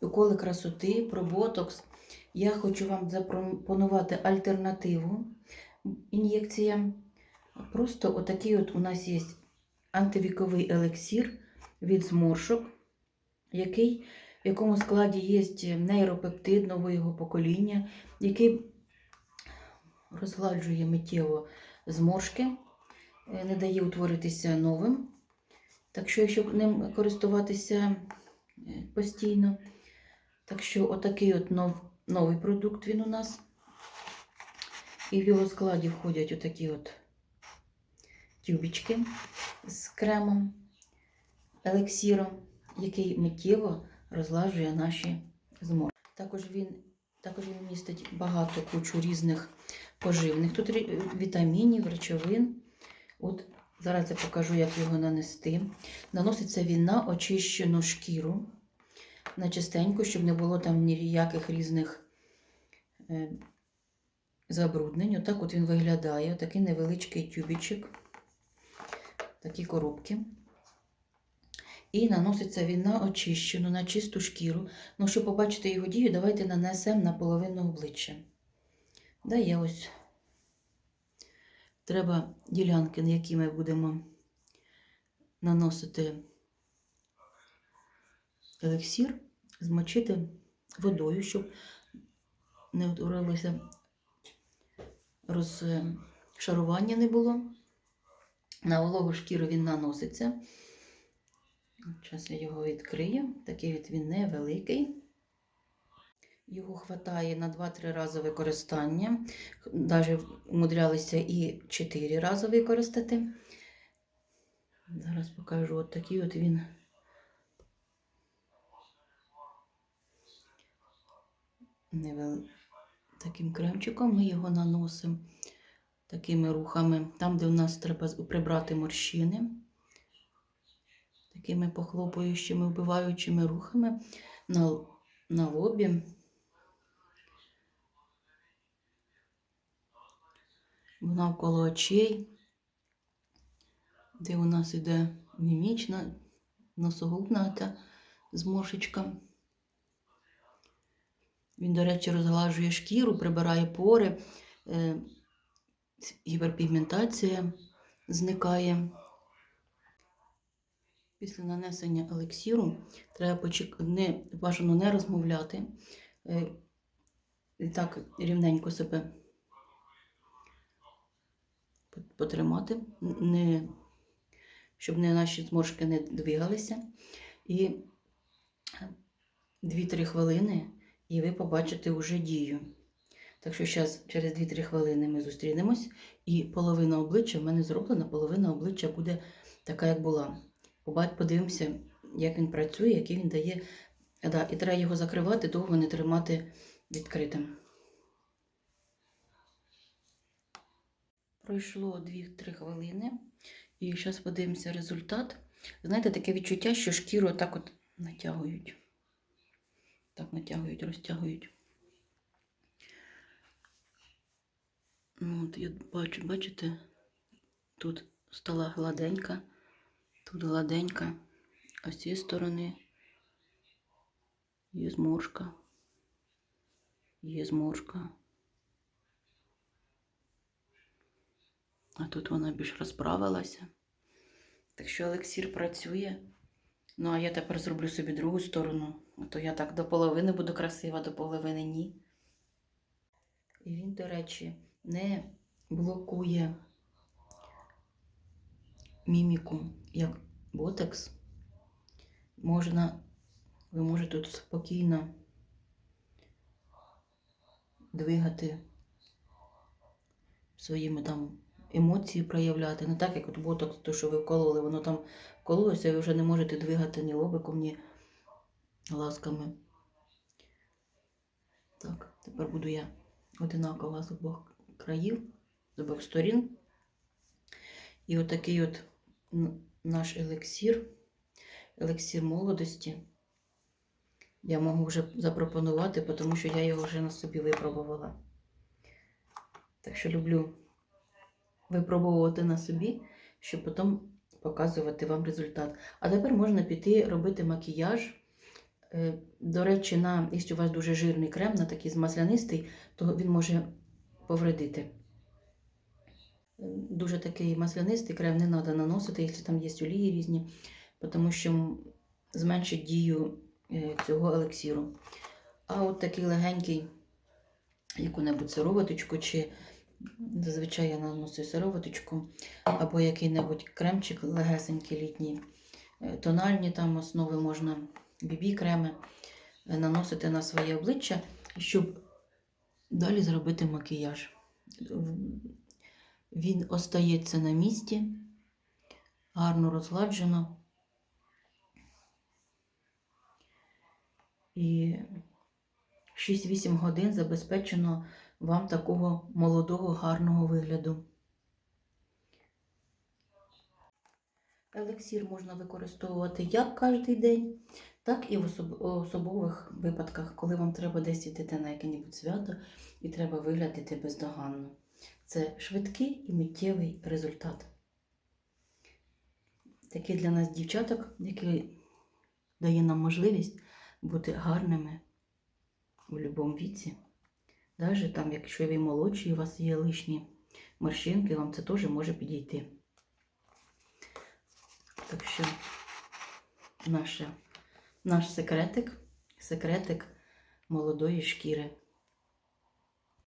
уколи красоти, про ботокс. Я хочу вам запропонувати альтернативу ін'єкціям. Просто отакий от у нас є антивіковий елексір від зморшок, який, в якому складі є нейропептид нового покоління, який розгладжує миттєво зморшки, е, не дає утворитися новим. Так що, якщо ним користуватися е, постійно, так що отакий от нов, новий продукт він у нас. І в його складі входять отакі от тюбічки з кремом, елексіром, який миттєво розлажує наші зморшки. Також він, також він містить багато кучу різних поживних тут вітамінів, речовин. От зараз я покажу, як його нанести. Наноситься він на очищену шкіру, на чистеньку, щоб не було там ніяких різних е, забруднень. Отак от він виглядає. Такий невеличкий тюбічок, такі коробки. І наноситься він на очищену, на чисту шкіру. Ну, щоб побачити його дію, давайте нанесемо на половину обличчя. Да, я ось треба ділянки, на які ми будемо наносити елексір, змочити водою, щоб не утворилося розшарування не було. На вологу шкіру він наноситься. Зараз я його відкрию. Такий от він невеликий. Його хватає на 2-3 рази використання. Навіть умудрялися і 4 рази використати. Зараз покажу от такий от він. Невел... Таким кремчиком ми його наносимо такими рухами. Там, де у нас треба прибрати морщини, такими похлопуючими, вбиваючими рухами на, на лобі. навколо очей, де у нас іде мімічна, носогубна та зморшечка. Він, до речі, розглажує шкіру, прибирає пори, е, гіперпігментація зникає. Після нанесення елексіру треба почек... не, бажано не розмовляти. Е, і так рівненько себе потримати, не, щоб не наші зморшки не двигалися. І 2-3 хвилини, і ви побачите вже дію. Так що зараз через 2-3 хвилини ми зустрінемось, і половина обличчя в мене зроблена, половина обличчя буде така, як була. Подивимося, як він працює, який він дає. Да, і треба його закривати, довго не тримати відкритим. Пройшло 2-3 хвилини, і зараз подивимося результат. Знаєте, таке відчуття, що шкіру так от натягують. Так натягують, розтягують. Ну, от я бачу, бачите, тут стала гладенька, тут гладенька, а з цієї сторони є зморшка, є зморшка. А тут вона більш розправилася. Так що елексір працює. Ну, а я тепер зроблю собі другу сторону. А то я так до половини буду красива, до половини ні. І він, до речі, не блокує міміку, як ботекс. Можна, ви можете тут спокійно двигати своїми там емоції проявляти. Не так, як от ботокс, то, що ви вкололи, воно там вкололося, і ви вже не можете двигати ні лобиком, ні ласками. Так, тепер буду я одинакова з обох країв, з обох сторін. І отакий от наш елексір, елексір молодості. Я можу вже запропонувати, тому що я його вже на собі випробувала. Так що люблю випробовувати на собі, щоб потім показувати вам результат. А тепер можна піти робити макіяж Е, До речі, на, якщо у вас дуже жирний крем, на такий маслянистий, то він може повредити. Е, Дуже такий маслянистий крем не треба наносити, якщо там є олії різні, тому що зменшить дію е, цього елексіру. А от такий легенький, яку-небудь сироваточку, чи зазвичай я наношу сироваточку, або який-небудь кремчик легесенький літній, е, тональні там основи можна, бібі-креми е, наносити на своє обличчя, щоб далі зробити макіяж. Він остається на місці, гарно розгладжено. І 6-8 годин забезпечено вам такого молодого гарного вигляду. Елексір можна використовувати як кожен день, так і в особових випадках, коли вам треба десь йти на яке-небудь свято і треба виглядати бездоганно. Це швидкий і миттєвий результат. Такий для нас дівчаток, який дає нам можливість бути гарними у будь-якому віці. Навіть там, якщо ви молодші, у вас є лишні морщинки, вам це теж може підійти. Так що наша, наш секретик, секретик молодої шкіри.